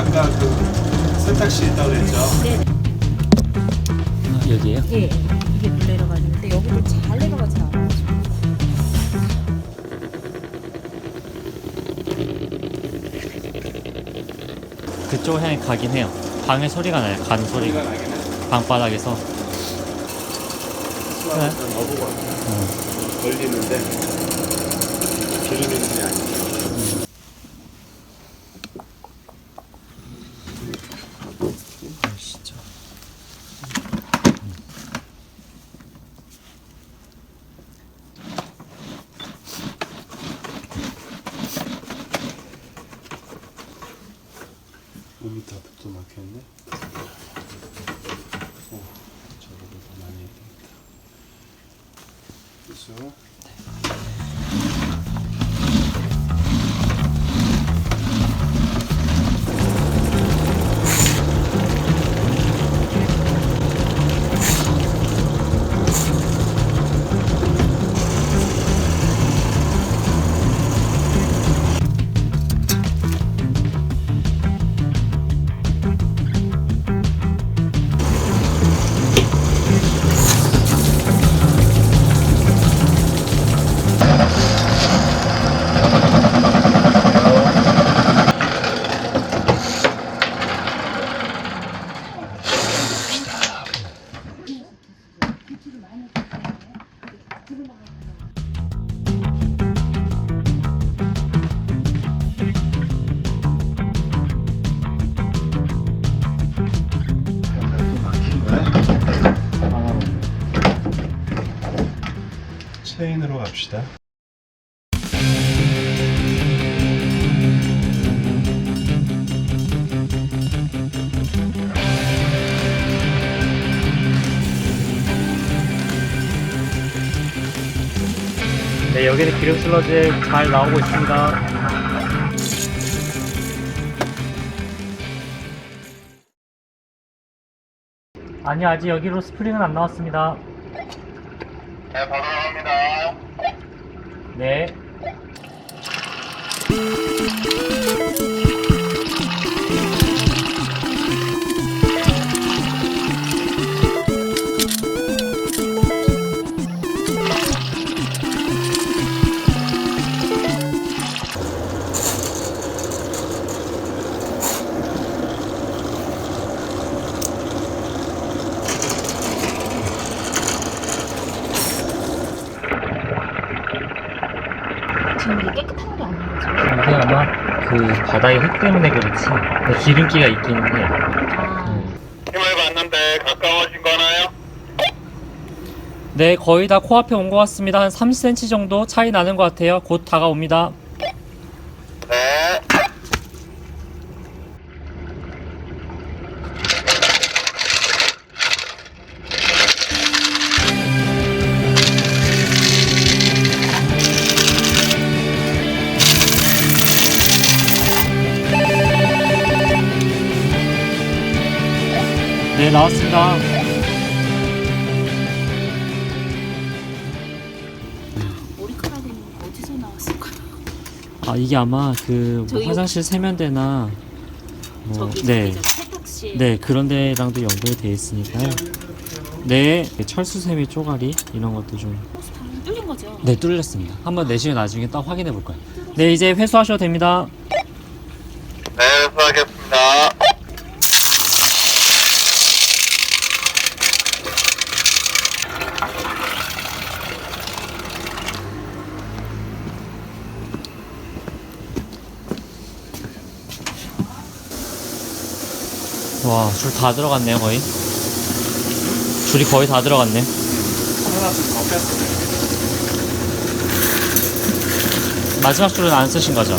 아까 그 세탁실 있다고 그랬죠? 네, 아, 여기에요? 예, 이게 물 내려가는데 여기도 잘 내려가지 않아요. 그쪽 향이 가긴 해요. 방에 소리가 나요. 가는 소리가 소리가. 나긴 해. 방바닥에서. 넣어보고 어. 걸리는데 기름 있는지 아닌지. 몸이 더 막혔네. 오, 저거를 더 많이 되겠다. 그래서 체인으로 갑시다. 네, 여기는 기름 슬러지 잘 나오고 있습니다. 아니, 아직 여기로 스프링은 안 나왔습니다. 네, 바로 나갑니다. 네. 바닥에 흙 때문에 그렇지. 기름기가 있기는 해요. 아, 힘을 받는데 가까워진 거나요? 네, 거의 다 코앞에 온 것 같습니다. 한 30cm 정도 차이 나는 것 같아요. 곧 다가옵니다. 네, 나왔습니다. 머리카락은 어디서 나왔을까요? 아, 이게 아마 그뭐 화장실 세면대나 뭐, 저기 네. 저기 세탁실 네, 그런 데랑도 연결이 돼 있으니까요. 네, 철수세미 쪼가리 이런 것도 좀 호스 다 뚫린 거죠? 네, 뚫렸습니다. 한번 내시면 나중에 딱 확인해 볼 거예요. 네, 이제 회수하셔도 됩니다. 네, 수고하겠습니다. 와, 줄 다 들어갔네요, 거의. 줄이 거의 다 들어갔네. 하나씩 더 뺐어요. 마지막 줄은 안 쓰신 거죠?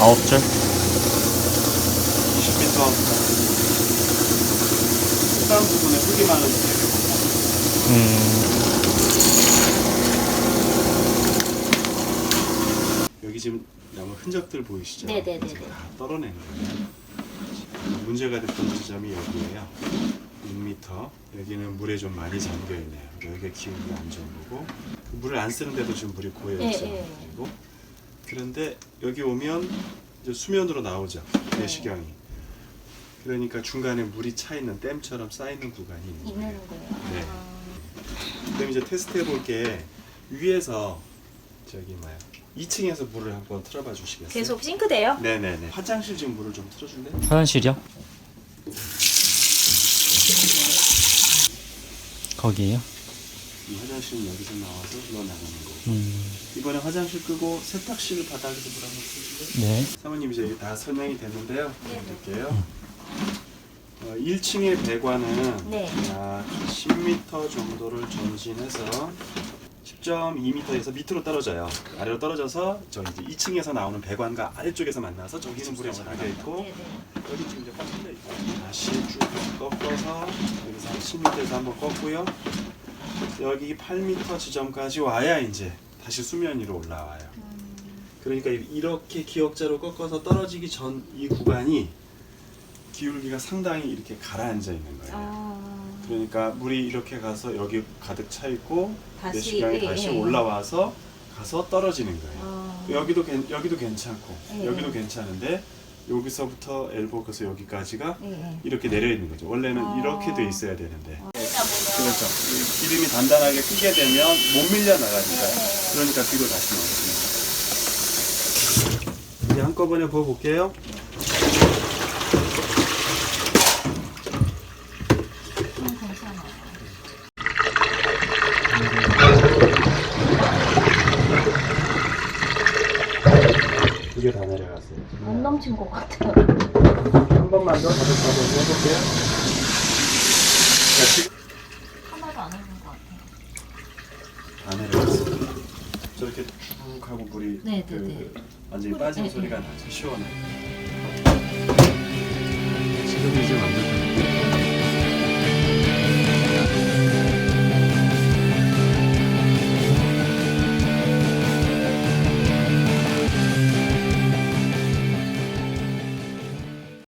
아홉 줄? 20m. 다른 부분에 음, 여기 지금 나무 흔적들 보이시죠? 네네네네. 제가 다 떨어낸 거예요. 문제가 됐던 지점이 여기예요. 6m. 여기는 물에 좀 많이 잠겨 있네요. 여기가 기운이 안 좋은 거고 물을 안 쓰는데도 지금 물이 고여 예, 있어요. 예. 그리고 그런데 여기 오면 이제 수면으로 나오죠. 내시경이. 그러니까 중간에 물이 차 있는 댐처럼 쌓여 있는 구간이 있는 거예요. 있는 거예요. 네. 아. 그럼 이제 테스트 해볼 게 위에서 저기 뭐야 2층에서 물을 한번 틀어봐 주시겠어요? 계속 싱크대요? 네네네. 화장실 지금 물을 좀 틀어줄래? 화장실이요? 거기에요? 이 화장실은 여기서 나와서 흘러나가는 거고 음, 이번에 화장실 끄고 세탁실 바닥에서 물 한번 틀어줄래? 네. 사모님 이제 이게 다 설명이 됐는데요. 드릴게요. 어, 1층의 배관은 네. 약 10m 정도를 전진해서 10.2m에서 밑으로 떨어져요. 아래로 떨어져서 저 이제 2층에서 나오는 배관과 아래쪽에서 만나서 저기는 물에 잠겨 있고 네네. 여기 지금 이제 꽉 뚫려 있고 다시 쭉 꺾어서 여기서 한 10m에서 한번 꺾고요. 여기 8m 지점까지 와야 이제 다시 수면 위로 올라와요. 그러니까 이렇게 기역자로 꺾어서 떨어지기 전 이 구간이 기울기가 상당히 이렇게 가라앉아 있는 거예요. 아. 그러니까 물이 이렇게 가서 여기 가득 차 있고 다시, 내시경이 예, 다시 예. 올라와서 가서 떨어지는 거예요. 아. 여기도 괜- 여기도 괜찮고 예, 여기도 예. 괜찮은데 여기서부터 엘보에서 여기까지가 예, 예. 이렇게 내려 있는 거죠. 원래는 아. 이렇게 돼 있어야 되는데. 그렇죠. 이 기름이 단단하게 끼게 되면 못 밀려 나가니까. 그러니까 뒤로 다시 거예요. 이제 한꺼번에 부어 볼게요. 음, 괜찮아요. 이게 다 내려갔어요. 못 넘친 것 같아요. 한 번만 더 다시 한번 해볼게요. 자, 지금 하나도 안 오는 것 같아요. 다 내려갔어요. 저렇게 쭉 하고 물이 네, 그 네, 네. 완전히 네, 빠진 네. 소리가 나죠. 시원해. 지금 이제 완전